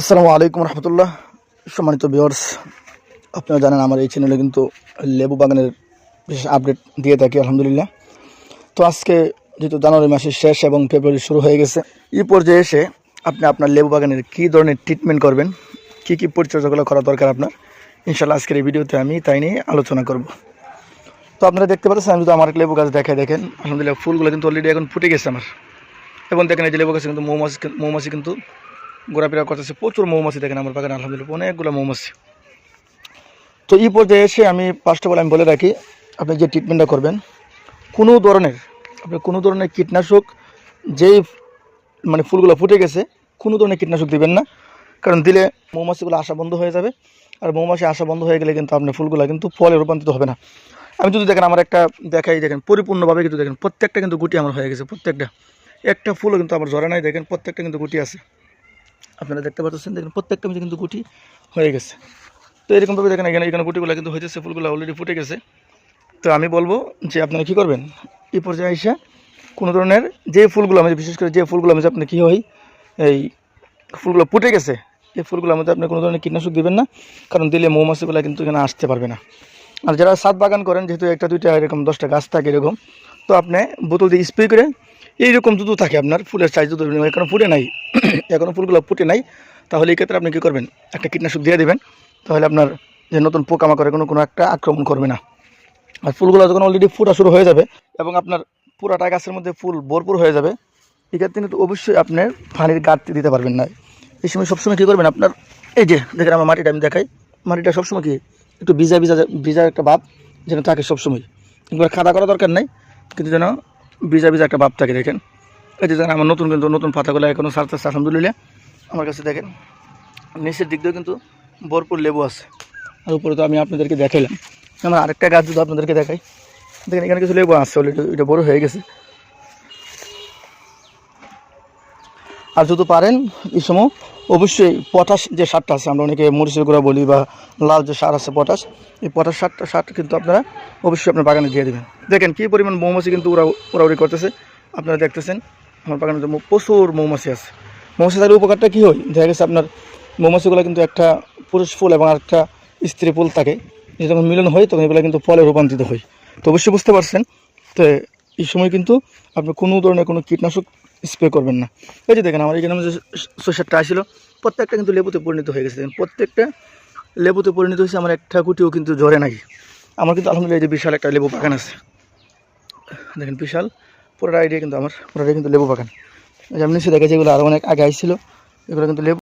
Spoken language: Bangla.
আসসালামু আলাইকুম রহমতুল্লাহ। সম্মানিত ভিউয়ার্স আপনারা জানেন আমার এই চ্যানেলে কিন্তু লেবু বাগানের বিশেষ আপডেট দিয়ে থাকি, আলহামদুলিল্লাহ। তো আজকে যেহেতু জানুয়ারি মাসের শেষ এবং ফেব্রুয়ারি শুরু হয়ে গেছে, এই পর্যায়ে এসে আপনি আপনার লেবু বাগানের কী ধরনের ট্রিটমেন্ট করবেন, কী কী পরিচর্যাগুলো করা দরকার আপনার ইনশাল্লাহ আজকের এই ভিডিওতে আমি তাই নিয়ে আলোচনা করব। তো আপনারা দেখতে পাচ্ছেন, আমি যদি আমার লেবু গাছ দেখায় দেখেন, আলহামদুলিল্লাহ ফুলগুলো কিন্তু অলরেডি এখন ফুটে গেছে আমার। এবং দেখেন এই যে লেবু গাছে কিন্তু মৌমাছি মৌমাছি কিন্তু ঘোরাফেরা করতেছে, প্রচুর মৌমাছি দেখেন আমার বাগানে, আলহামদুলিল্লাহ, অনেকগুলো মৌমাছি। তো এই পর্যায়ে এসে আমি ফার্স্ট অফ অল আমি বলে রাখি, আপনি যে ট্রিটমেন্টটা করবেন, কোনো ধরনের, আপনি কোনো ধরনের কীটনাশক যেই মানে ফুলগুলো ফুটে গেছে, কোনো ধরনের কীটনাশক দিবেন না। কারণ দিলে মৌমাছিগুলো আসা বন্ধ হয়ে যাবে, আর মৌমাছি আসা বন্ধ হয়ে গেলে কিন্তু আপনার ফুলগুলো কিন্তু ফলে রূপান্তরিত হবে না। আমি যদি দেখেন, আমার একটা দেখাই, দেখেন, পরিপূর্ণভাবে কিন্তু দেখেন, প্রত্যেকটা কিন্তু গুটি আমার হয়ে গেছে, প্রত্যেকটা। একটা ফুলও কিন্তু আমার ঝরে নাই, দেখেন, প্রত্যেকটা কিন্তু গুটি আছে। আপনারা দেখতে পাচ্ছেন, দেখেন প্রত্যেকটা মধ্যে কিন্তু গুটি হয়ে গেছে। তো এরকমভাবে দেখেন এখানে এখানে গুটিগুলো কিন্তু হয়েছে ফুলগুলো অলরেডি ফুটে গেছে। তো আমি বলব যে আপনারা কী করবেন? এই পর্যায়ে এসে কোনো ধরনের যে ফুলগুলো আমি বিশেষ করে যে ফুলগুলো আমি আপনি কী হয়, এই ফুলগুলো ফুটে গেছে, এই ফুলগুলো মধ্যে আপনি কোনো ধরনের কীটনাশক দিবেন না, কারণ দিলে মৌমাছিগুলো কিন্তু এখানে আসতে পারবে না। আর যারা সাত বাগান করেন, যেহেতু একটা, দুইটা, এরকম দশটা গাছ থাকে এরকম, তো আপনি বোতল দিয়ে স্প্রে করে এইরকম দুধ থাকে আপনার, ফুলের সাইজ দুধ এখনও ফুটে নাই এখনও ফুলগুলো ফুটে নাই। তাহলে এই ক্ষেত্রে আপনি কী করবেন? একটা কীটনাশক দিয়ে দেবেন। তাহলে আপনার যে নতুন পোকামাকড়ে কোনো কোনো একটা আক্রমণ করবে না। আর ফুলগুলো যখন অলরেডি ফুটা শুরু হয়ে যাবে এবং আপনার পুরাটা গাছের মধ্যে ফুল ভরপুর হয়ে যাবে, এক্ষেত্রে কিন্তু অবশ্যই আপনি পানির গাঁটতে দিতে পারবেন না। এই সময় সবসময় কী করবেন আপনার, এই যে দেখেন আমার মাটিটা আমি দেখাই। মাটিটা সবসময় কি, একটু ভিজা ভিজা ভিজা একটা ভাব যেন থাকে সবসময়। একবার খাদা করা দরকার নাই, কিন্তু যেন ভিজা ভিজা একটা ভাব থাকে, দেখেন। এই যে আমার নতুন কিন্তু নতুন পাতাগুলো এখনও সারতেছে আলহামদুলিল্লাহ, আমার কাছে দেখেন, নিচের দিক দিয়েও কিন্তু ভরপুর লেবু আছে। আর উপরে তো আমি আপনাদেরকে দেখাইলাম। আমার আরেকটা গাছ যদি আপনাদেরকে দেখাই, দেখেন এখানে কিছু লেবু আসছে অলরেডি এটা বড় হয়ে গেছে। আর যদি পারেন, এই সময় অবশ্যই পটাশ যে সারটা আছে, আমরা অনেকে মরিচের গুঁড়া বলি বা লাল যে সার আছে পটাশ, এই পটাশ সারটা সারটা কিন্তু আপনারা অবশ্যই আপনার বাগানে দিয়ে দেবেন। দেখেন কী পরিমাণ মৌমাছি কিন্তু উড়া, উড়াউড়ি করতেছে। আপনারা দেখতেছেন, আমার বাগানে প্রচুর মৌমাছি আছে। মৌমাছি থাকলে উপকারটা কী হয়? দেখা গেছে আপনার মৌমাছিগুলো কিন্তু একটা পুরুষ ফুল এবং আরেকটা স্ত্রী ফুল থাকে। যখন মিলন হয়, তখন এগুলো কিন্তু ফলে রূপান্তরিত হয়। তো অবশ্যই বুঝতে পারছেন। তো এই সময় কিন্তু আপনি কোনো ধরনের কোনো কীটনাশক স্প্রে করবেন না। এই যে দেখেন আমার এখানে যে শস্যটা আসছিল প্রত্যেকটা কিন্তু লেবুতে পরিণত হয়ে গেছে। দেখেন, প্রত্যেকটা লেবুতে পরিণত হয়েছে, আমার একটা গুটিও কিন্তু ঝরে নাকি। আমার কিন্তু আলহামদুলিল্লাহ এই যে বিশাল একটা লেবু বাগান আছে। দেখেন, বিশাল পুরোটা আইডিয়া কিন্তু আমার পুরোটা কিন্তু লেবু বাগান। যেমন সে দেখেছি, এগুলো আরও অনেক আগে আসছিল এগুলো কিন্তু লেবু